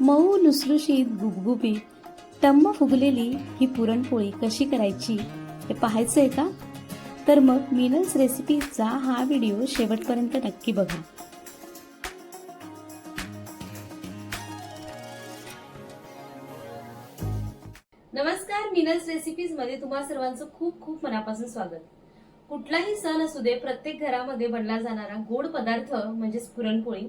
मऊ लुसलुशीत गुबगुबीत टम्म फुगलेली ही पुरणपोळी कशी करायची हे पाहायचं आहे का? तर मग मिनल्स रेसिपीचा हा व्हिडिओ शेवटपर्यंत नक्की बघा. नमस्कार मिनल्स रेसिपीजमध्ये तुम्हा सर्वांचं खूप खूप मनापासून स्वागत. कुठलाही सण असू दे प्रत्येक घरामध्ये बनला जाणारा गोड पदार्थ म्हणजेच पुरणपोळी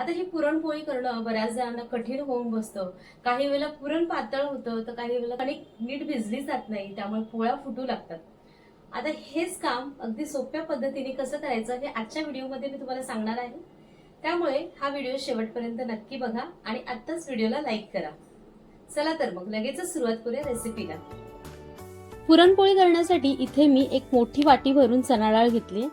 आता ही पुरणपोळी करणं बऱ्याच जणांना कठीण होऊन बसतं. काही वेळेला पुरण पातळ होतं तर काही वेळेला कणिक नीट भिजली जात नाही त्यामुळे पोळ्या फुटू लागतात. आता हेच काम अगदी सोप्या पद्धतीने कसं करायचं हे आजच्या व्हिडिओमध्ये मी तुम्हाला सांगणार आहे. त्यामुळे हा व्हिडिओ शेवटपर्यंत नक्की बघा आणि आत्ताच व्हिडिओला लाईक करा. चला तर मग लगेचच सुरुवात करूया रेसिपीला. पुरणपोळी करण्यासाठी इथे मी एक मोठी वाटी भरून चणाडाळ घेतली.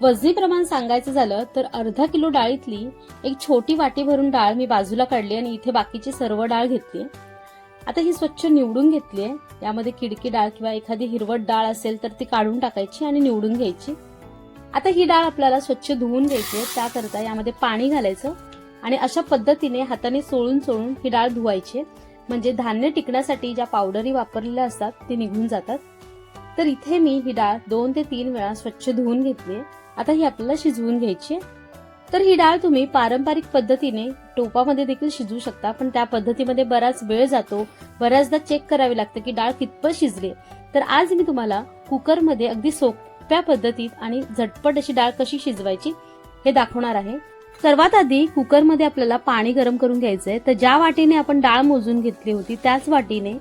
वजनी प्रमाण सांगायचं झालं तर अर्धा किलो डाळीतली एक छोटी वाटी भरून डाळ मी बाजूला काढली आणि इथे बाकीची सर्व डाळ घेतली. आता ही स्वच्छ निवडून घेतली आहे. यामध्ये किडकी डाळ किंवा एखादी हिरवट डाळ असेल तर ती काढून टाकायची आणि निवडून घ्यायची. आता ही डाळ आपल्याला स्वच्छ धुवून घ्यायची आहे. त्याकरता यामध्ये पाणी घालायचं आणि अशा पद्धतीने हाताने चोळून चोळून ही डाळ धुवायची म्हणजे धान्य टिकण्यासाठी ज्या पावडरी वापरलेल्या असतात ते निघून जातात. तर इथे मी ही डाळ दोन ते तीन वेळा स्वच्छ धुवून घेतली आता ही आपल्याला शिजवून घ्यायची आहे. तर ही डाळ तुम्ही पारंपरिक पद्धतीने टोपामध्ये देखील शिजवू शकता पण त्या पद्धतीमध्ये बराच वेळ जातो. बऱ्याचदा चेक करावे लागतं की डाळ कितपत शिजली तर आज मी तुम्हाला कुकरमध्ये अगदी सोप्या पद्धतीत आणि झटपट अशी डाळ कशी शिजवायची हे दाखवणार आहे. सर्वात आधी कुकरमध्ये आपल्याला पाणी गरम करून घ्यायचंय तर ज्या वाटीने आपण डाळ मोजून घेतली होती त्याच वाटीने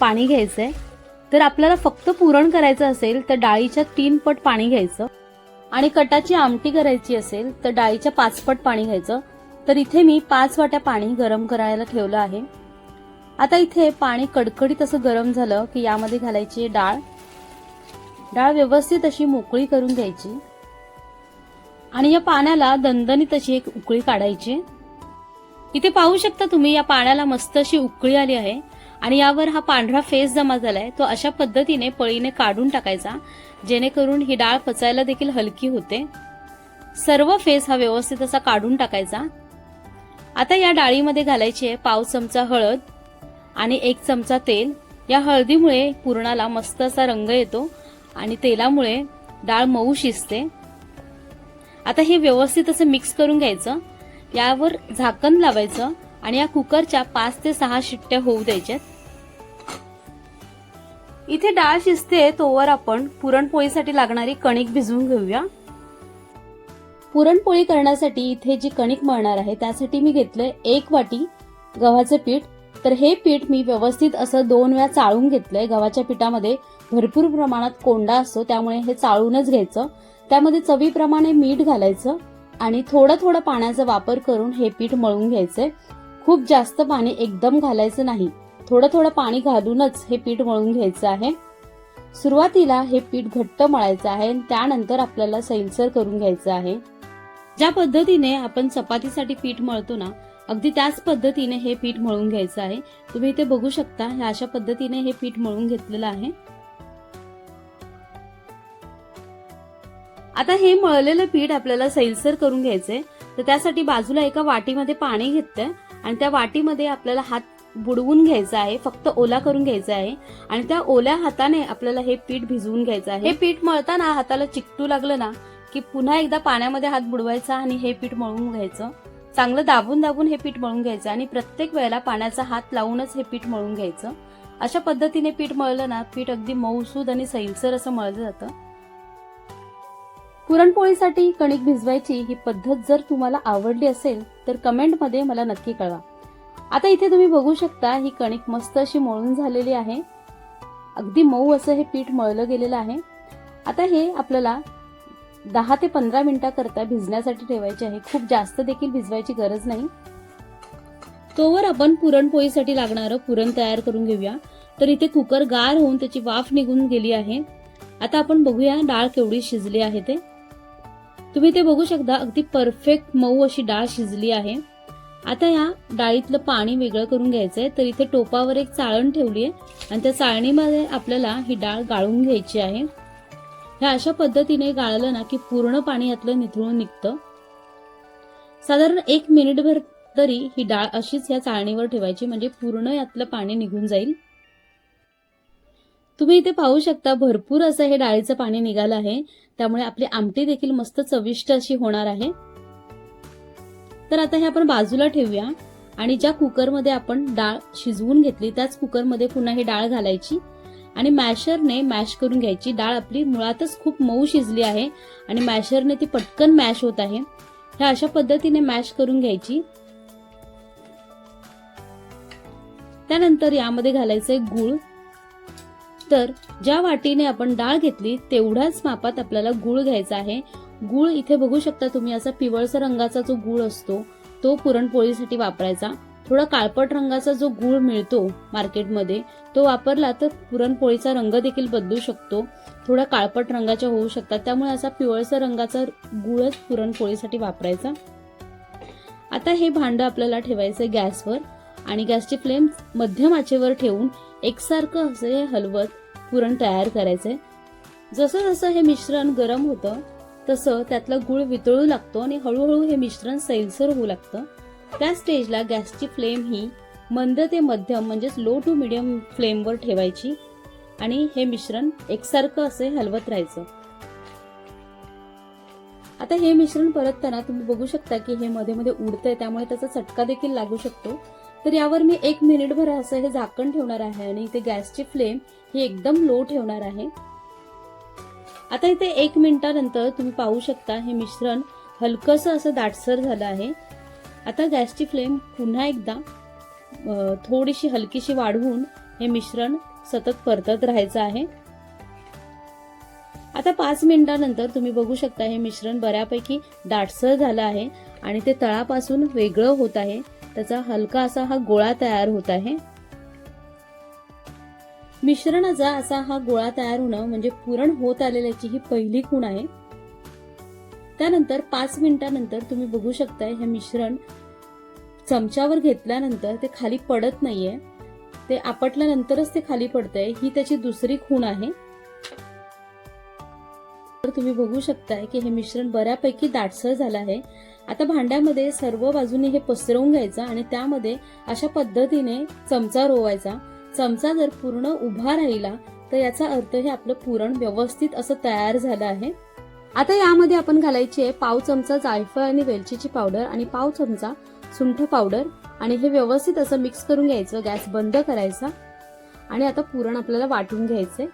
पाणी घ्यायचंय तर आपल्याला फक्त पुरण करायचं असेल तर डाळीच्या तीन पट पाणी घ्यायचं. आणि कटाची आमटी करायची असेल तर डाळीच्या पाचपट पाणी घ्यायचं. तर इथे मी पाच वाट्या पाणी गरम करायला ठेवलं आहे. आता इथे पाणी कडकडीत असं गरम झालं की यामध्ये घालायची डाळ. डाळ व्यवस्थित अशी मोकळी करून घ्यायची. आणि या पाण्याला दणदणीत अशी एक उकळी काढायची. इथे पाहू शकता तुम्ही या पाण्याला मस्त अशी उकळी आली आहे. आणि यावर हा पांढरा फेस जमा झालाय. तो अशा पद्धतीने पळीने काढून टाकायचा. जेणेकरून ही डाळ पचायला देखील हलकी होते. सर्व फेस हा व्यवस्थित असा काढून टाकायचा. आता या डाळीमध्ये घालायची आहे पाव चमचा हळद आणि एक चमचा तेल. या हळदीमुळे पुरणाला मस्त असा रंग येतो आणि तेलामुळे डाळ मऊ शिजते. आता हे व्यवस्थित असं मिक्स करून घ्यायचं. यावर झाकण लावायचं आणि या कुकरच्या पाच ते सहा शिट्ट्या होऊ द्यायच्यात. इथे डाळ शिजते तोवर आपण पुरणपोळीसाठी लागणारी कणिक भिजवून घेऊया. पुरणपोळी करण्यासाठी इथे जी कणिक मळणार आहे त्यासाठी मी घेतलंय एक वाटी गव्हाचं पीठ. तर हे पीठ मी व्यवस्थित असं दोन वेळा चाळून घेतलंय. गव्हाच्या पिठामध्ये भरपूर प्रमाणात कोंडा असतो त्यामुळे हे चाळूनच घ्यायचं. त्यामध्ये चवीप्रमाणे मीठ घालायचं आणि थोडं थोडं पाण्याचा वापर करून हे पीठ मळून घ्यायचंय. खूप जास्त पाणी एकदम घालायचं नाही. थोडं थोडं पाणी घालूनच हे पीठ मळून घ्यायचं आहे. सुरुवातीला हे पीठ घट्ट मळायचं आहे आणि त्यानंतर आपल्याला सैलसर करून घ्यायचं आहे. ज्या पद्धतीने आपण चपातीसाठी पीठ मळतो ना अगदी त्याच पद्धतीने हे पीठ मळून घ्यायचं आहे. तुम्ही इथे बघू शकता ह्या अशा पद्धतीने हे पीठ मळून घेतलेलं आहे. आता हे मळलेलं पीठ आपल्याला सैलसर करून घ्यायचंय. तर त्यासाठी बाजूला एका वाटीमध्ये पाणी घेतलंय आणि त्या वाटीमध्ये आपल्याला हात बुडवून घ्यायचं आहे फक्त ओला करून घ्यायचा आहे आणि त्या ओल्या हाताने आपल्याला हे पीठ भिजवून घ्यायचं आहे. हे पीठ मळताना हाताला चिकटू लागलं ना की पुन्हा एकदा पाण्यामध्ये हात बुडवायचा आणि हे पीठ मळून घ्यायचं. चांगलं दाबून दाबून हे पीठ मळून घ्यायचं आणि प्रत्येक वेळेला पाण्याचा हात लावूनच हे पीठ मळून घ्यायचं. अशा पद्धतीने पीठ मळलं ना पीठ अगदी मऊसूद आणि सैलसर असं मळलं जातं. पुरणपोळीसाठी कणिक भिजवायची ही पद्धत जर तुम्हाला आवडली असेल तर कमेंटमध्ये मला नक्की कळवा. आता इथे तुम्ही बघू शकता ही कणिक मस्त अशी मळून झालेली आहे. अगदी मऊ असं हे पीठ मळलं गेलेलं आहे. आता हे आपल्याला दहा ते पंधरा मिनिटाकरता भिजण्यासाठी ठेवायचे आहे. खूप जास्त देखील भिजवायची गरज नाही. तोवर आपण पुरणपोळीसाठी लागणारं पुरण तयार करून घेऊया. तर इथे कुकर गार होऊन त्याची वाफ निघून गेली आहे. आता आपण बघूया डाळ केवढी शिजली आहे ते. तुम्ही ते बघू शकता अगदी परफेक्ट मऊ अशी डाळ शिजली आहे. आता या डाळीतलं पाणी वेगळं करून घ्यायचं आहे तर इथे टोपावर एक चाळण ठेवली आहे आणि त्या चाळणीमध्ये आपल्याला ही डाळ गाळून घ्यायची आहे. ह्या अशा पद्धतीने गाळलं ना की पूर्ण पाणी यातलं निथळून निघतं. साधारण एक मिनिटभर तरी ही डाळ अशीच या चाळणीवर ठेवायची म्हणजे पूर्ण यातलं पाणी निघून जाईल. तुम्ही इथे पाहू शकता भरपूर असं हे डाळीचं पाणी निघालं आहे. त्यामुळे आपली आमटी देखील मस्त चविष्ट अशी होणार आहे. तर आता हे आपण बाजूला ठेवूया. आणि ज्या कुकरमध्ये आपण डाळ शिजवून घेतली त्याच कुकरमध्ये पुन्हा ही डाळ घालायची. आणि मॅशरने मॅश करून घ्यायची. डाळ आपली मुळातच खूप मऊ शिजली आहे आणि मॅशरने ती पटकन मॅश होत आहे. ह्या अशा पद्धतीने मॅश करून घ्यायची. त्यानंतर यामध्ये घालायचे गूळ. तर ज्या वाटीने आपण डाळ घेतली तेवढ्याच मापात आपल्याला गूळ घ्यायचा आहे. गूळ इथे बघू शकता तुम्ही असा पिवळसर रंगाचा जो गुळ असतो तो पुरणपोळीसाठी वापरायचा. थोडा काळपट रंगाचा जो गूळ मिळतो मार्केटमध्ये तो वापरला तर पुरणपोळीचा रंग देखील बदलू शकतो. थोडा काळपट रंगाच्या होऊ शकतात त्यामुळे असा पिवळसर रंगाचा गुळच पुरणपोळीसाठी वापरायचा. आता हे भांडं आपल्याला ठेवायचं गॅसवर आणि गॅसची फ्लेम मध्यम आचेवर ठेवून एकसारखं असे हे हलवत पुरण तयार करायचंय. जसं जसं हे मिश्रण गरम होतं तसं त्यातला गुळ वितळू लागतो आणि हळूहळू हे मिश्रण सैलसर होऊ लागतं. त्या स्टेजला गॅसची फ्लेम ही मंद ते मध्यम म्हणजेच लो टू मिडियम फ्लेमवर ठेवायची आणि हे मिश्रण एकसारखं असे हलवत राहायचं. आता हे मिश्रण परतताना तुम्ही बघू शकता की हे मध्ये मध्ये उडतंय त्यामुळे त्याचा चटका देखील लागू शकतो. तर यावर मी एक मिनिटभर असं हे झाकण ठेवणार आहे आणि इथे गॅसची फ्लेम ही एकदम लो ठेवणार आहे. आता इथे एक मिनिटानंतर तुम्ही पाहू शकता हे मिश्रण हलकंसं असं दाटसर झालं आहे. आता गॅसची फ्लेम पुन्हा एकदा थोडीशी हलकीशी वाढवून हे मिश्रण सतत परतत राहायचं आहे. आता पाच मिनिटानंतर तुम्ही बघू शकता हे मिश्रण बऱ्यापैकी दाटसर झालं आहे आणि ते तळापासून वेगळं होत आहे. त्याचा हलका असा हा गोळा तयार होत आहे. मिश्रणाचा असा हा गोळा तयार होणं म्हणजे पुरण होत आलेल्याची ही पहिली खूण आहे. त्यानंतर पाच मिनिटानंतर तुम्ही बघू शकताय हे मिश्रण चमच्यावर घेतल्यानंतर ते खाली पडत नाहीये. ते आपटल्यानंतरच ते खाली पडतंय. ही त्याची दुसरी खूण आहे. तर तुम्ही बघू शकताय की हे मिश्रण बऱ्यापैकी दाटसर झालं आहे. आता भांड्यामध्ये सर्व बाजूने हे पसरवून घ्यायचं आणि त्यामध्ये अशा पद्धतीने चमचा रोवायचा. चमचा जर पूर्ण उभा राहिला तर याचा अर्थ हे आपलं पुरण व्यवस्थित असं तयार झालं आहे. आता यामध्ये आपण घालायची आहे पाव चमचा जायफळ आणि वेलचीची पावडर आणि पाव चमचा सुंठ पावडर आणि हे व्यवस्थित असं मिक्स करून घ्यायचं गॅस बंद करायचा. आणि आता पुरण आपल्याला वाटून घ्यायचंय.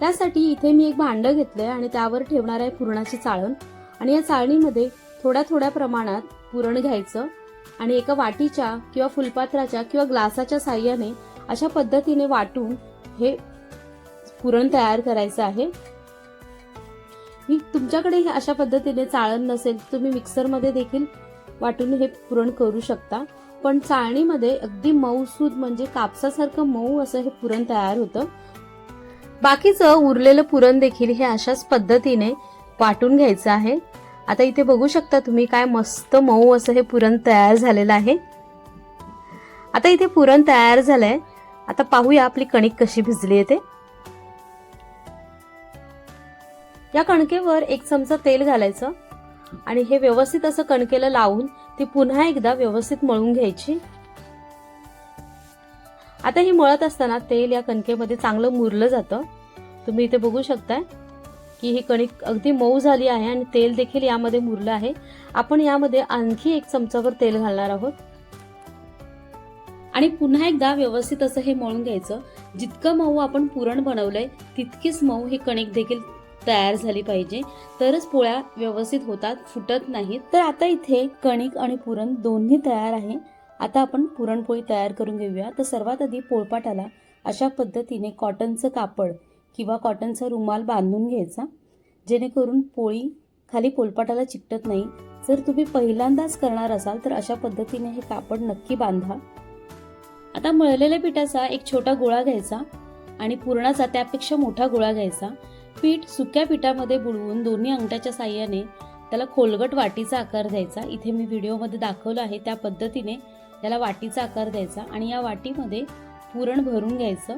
त्यासाठी इथे मी एक भांडं घेतलंय आणि त्यावर ठेवणार आहे पुरणाची चाळण. आणि या चाळणीमध्ये थोड्या थोड्या प्रमाणात पुरण घ्यायचं. आणि एका वाटीच्या किंवा फुलपात्राच्या किंवा ग्लासाच्या साह्याने अशा पद्धतीने वाटून हे पुरण तयार करायचं आहे. ही तुमच्याकडे हे अशा पद्धतीने चाळण नसेल तुम्ही मिक्सरमध्ये देखील वाटून हे पुरण करू शकता. पण चाळणीमध्ये अगदी मऊसूद म्हणजे कापसासारखं मऊ असं हे पुरण तयार होतं. बाकीचं उरलेलं पुरण देखील हे अशाच पद्धतीने वाटून घ्यायचं आहे. आता इथे बघू शकता तुम्ही काय मस्त मऊ असं हे पुरण तयार झालेलं आहे. आता इथे पुरण तयार झालंय. आता पाहूया आपली कणिक कशी भिजली आहे ते. या कणकेवर एक चमचा तेल घालायचं आणि हे व्यवस्थित असं कणकेला लावून ती पुन्हा एकदा व्यवस्थित मळून घ्यायची. आता ही मळत असताना तेल या कणकेमध्ये चांगलं मुरलं जातं. तुम्ही इथे बघू शकताय. की ही कणिक अगदी मऊ झाली आहे आणि तेल देखील यामध्ये मुरलं आहे. आपण यामध्ये आणखी एक चमचावर तेल घालणार आहोत. आणि पुन्हा एकदा व्यवस्थित असं हे मळून घ्यायचं. जितकं मऊ आपण पुरण बनवलंय तितकीच मऊ ही कणिक देखील तयार झाली पाहिजे. तरच पोळ्या व्यवस्थित होतात फुटत नाहीत. तर आता इथे कणिक आणि पुरण दोन्ही तयार आहे. आता आपण पुरणपोळी तयार करून घेऊया. तर सर्वात आधी पोळपाटाला अशा पद्धतीने कॉटनचं कापड किंवा कॉटनचा रुमाल बांधून घ्यायचा. जेणेकरून पोळी खाली पोलपाटाला चिकटत नाही. जर तुम्ही पहिल्यांदाच करणार असाल तर अशा पद्धतीने हे कापड नक्की बांधा. आता मळलेल्या पिठाचा एक छोटा गोळा घ्यायचा आणि पुरणाचा त्यापेक्षा मोठा गोळा घ्यायचा. पीठ सुक्या पिठामध्ये बुडवून दोन्ही अंगठ्याच्या साह्याने त्याला खोलगट वाटीचा आकार द्यायचा. इथे मी व्हिडिओमध्ये दाखवलं आहे त्या पद्धतीने त्याला वाटीचा आकार द्यायचा आणि या वाटीमध्ये पुरण भरून घ्यायचं.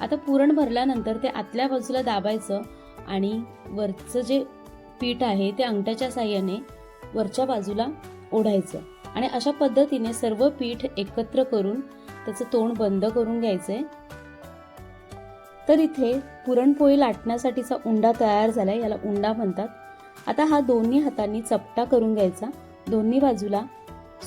आता पुरण भरल्यानंतर ते आतल्या बाजूला दाबायचं आणि वरचं जे पीठ आहे ते अंगठ्याच्या साह्याने वरच्या बाजूला ओढायचं. आणि अशा पद्धतीने सर्व पीठ एकत्र करून त्याचं तोंड बंद करून घ्यायचंय. तर इथे पुरणपोळी लाटण्यासाठीचा उंडा तयार झालाय याला उंडा म्हणतात. आता हा दोन्ही हातांनी चपटा करून घ्यायचा. दोन्ही बाजूला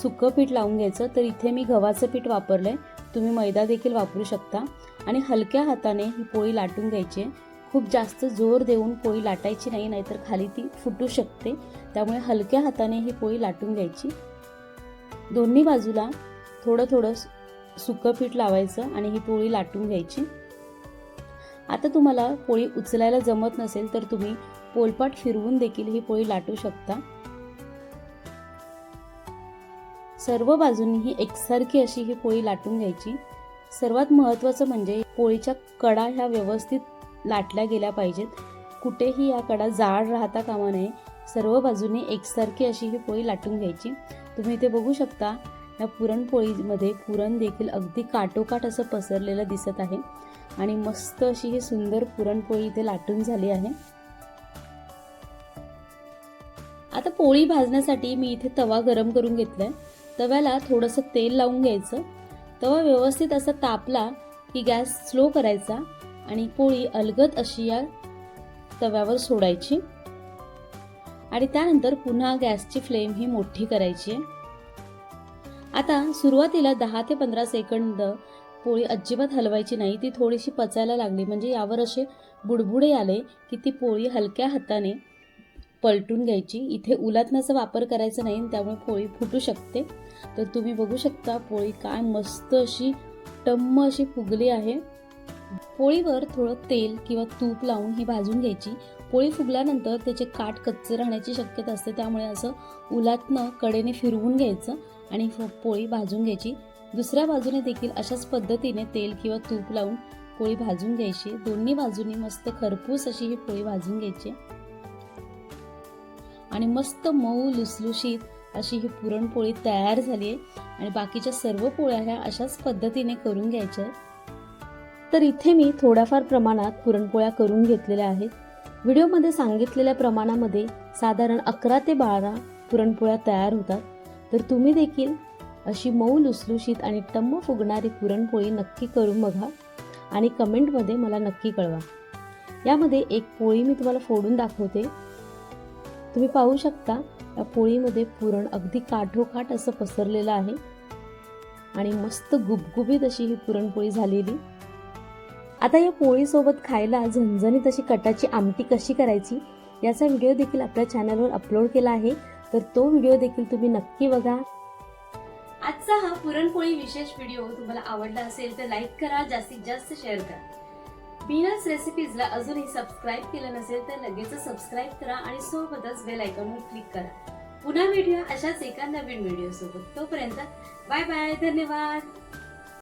सुकं पीठ लावून घ्यायचं. तर इथे मी गव्हाचं पीठ वापरलंय. तुम्ही मैदा देखील वापरू शकता. आणि हलक्या हाताने ही पोळी लाटून घ्यायची आहे. खूप जास्त जोर देऊन पोळी लाटायची नाही नाहीतर खाली ती फुटू शकते. त्यामुळे हलक्या हाताने ही पोळी लाटून घ्यायची. दोन्ही बाजूला थोडं थोडं सुकं पीठ लावायचं आणि ही पोळी लाटून घ्यायची. आता तुम्हाला पोळी उचलायला जमत नसेल तर तुम्ही पोलपाट फिरवून देखील ही पोळी लाटू शकता. सर्व बाजूंनी ही एकसारखी अशी ही पोळी लाटून घ्यायची. सर्वात महत्त्वाचं म्हणजे पोळीच्या कडा ह्या व्यवस्थित लाटल्या गेल्या पाहिजेत. कुठेही या कडा जाड राहता कामा नये. सर्व बाजूने एकसारखी अशी ही पोळी लाटून घ्यायची. तुम्ही इथे बघू शकता या पुरणपोळीमध्ये पुरण देखील अगदी काटोकाट असं पसरलेलं दिसत आहे. आणि मस्त अशी ही सुंदर पुरणपोळी इथे लाटून झाली आहे. आता पोळी भाजण्यासाठी मी इथे तवा गरम करून घेतलाय. तव्याला थोडंसं तेल लावून घ्यायचं. तवा व्यवस्थित असा तापला की गॅस स्लो करायचा आणि पोळी अलगद अशी या तव्यावर सोडायची. आणि त्यानंतर पुन्हा गॅसची फ्लेम ही मोठी करायची. आहे आता सुरुवातीला दहा ते पंधरा सेकंद पोळी अजिबात हलवायची नाही ती थोडीशी पचायला लागली. म्हणजे यावर असे बुडबुडे आले की ती पोळी हलक्या हाताने पलटून घ्यायची. इथे उलातण्याचा वापर करायचा नाही त्यामुळे पोळी फुटू शकते. तर तुम्ही बघू शकता पोळी काय मस्त अशी टम्म अशी फुगली आहे. पोळीवर थोडं तेल किंवा तूप लावून ही भाजून घ्यायची. पोळी फुगल्यानंतर त्याचे काठ कच्चे राहण्याची शक्यता असते. त्यामुळे असं उलातनं कडेने फिरवून घ्यायचं आणि पोळी भाजून घ्यायची. दुसऱ्या बाजूने देखील अशाच पद्धतीने तेल किंवा तूप लावून पोळी भाजून घ्यायची. दोन्ही बाजूनी मस्त खरपूस अशी ही पोळी भाजून घ्यायची. आणि मस्त मऊ लुसलुशीत अशी ही पुरणपोळी तयार झाली आहे. आणि बाकीच्या सर्व पोळ्या ह्या अशाच पद्धतीने करून घ्यायच्या तर इथे मी थोड्याफार प्रमाणात पुरणपोळ्या करून घेतलेल्या आहेत. व्हिडिओमध्ये सांगितलेल्या प्रमाणामध्ये साधारण अकरा ते बारा पुरणपोळ्या तयार होतात. तर तुम्ही देखील अशी मऊ लुसलुशीत आणि टम्म फुगणारी पुरणपोळी नक्की करून बघा आणि कमेंटमध्ये मला नक्की कळवा. यामध्ये एक पोळी मी तुम्हाला फोडून दाखवते. तुम्ही पाहू शकता या पोळीमध्ये पुरण अगदी काठोकाठ असं पसरलेलं आहे. आणि मस्त गुबगुबीत अशी ही पुरणपोळी झालेली. आता या पोळीसोबत खायला झणझणीत अशी कटाची आमटी कशी करायची याचा व्हिडिओ देखील आपल्या चॅनलवर अपलोड केला आहे. तर तो व्हिडिओ देखील तुम्ही नक्की बघा. आजचा हा पुरणपोळी विशेष व्हिडिओ तुम्हाला आवडला असेल तर लाईक करा जास्तीत जास्त शेअर करा. बीनर्स रेसिपीजला अजूनही सबस्क्राईब केलं नसेल तर लगेच सबस्क्राईब करा आणि सोबतच बेल आयकॉनवर क्लिक करा. पुन्हा भेटूया अशाच एका नवीन व्हिडिओ सोबत. तोपर्यंत बाय बाय धन्यवाद.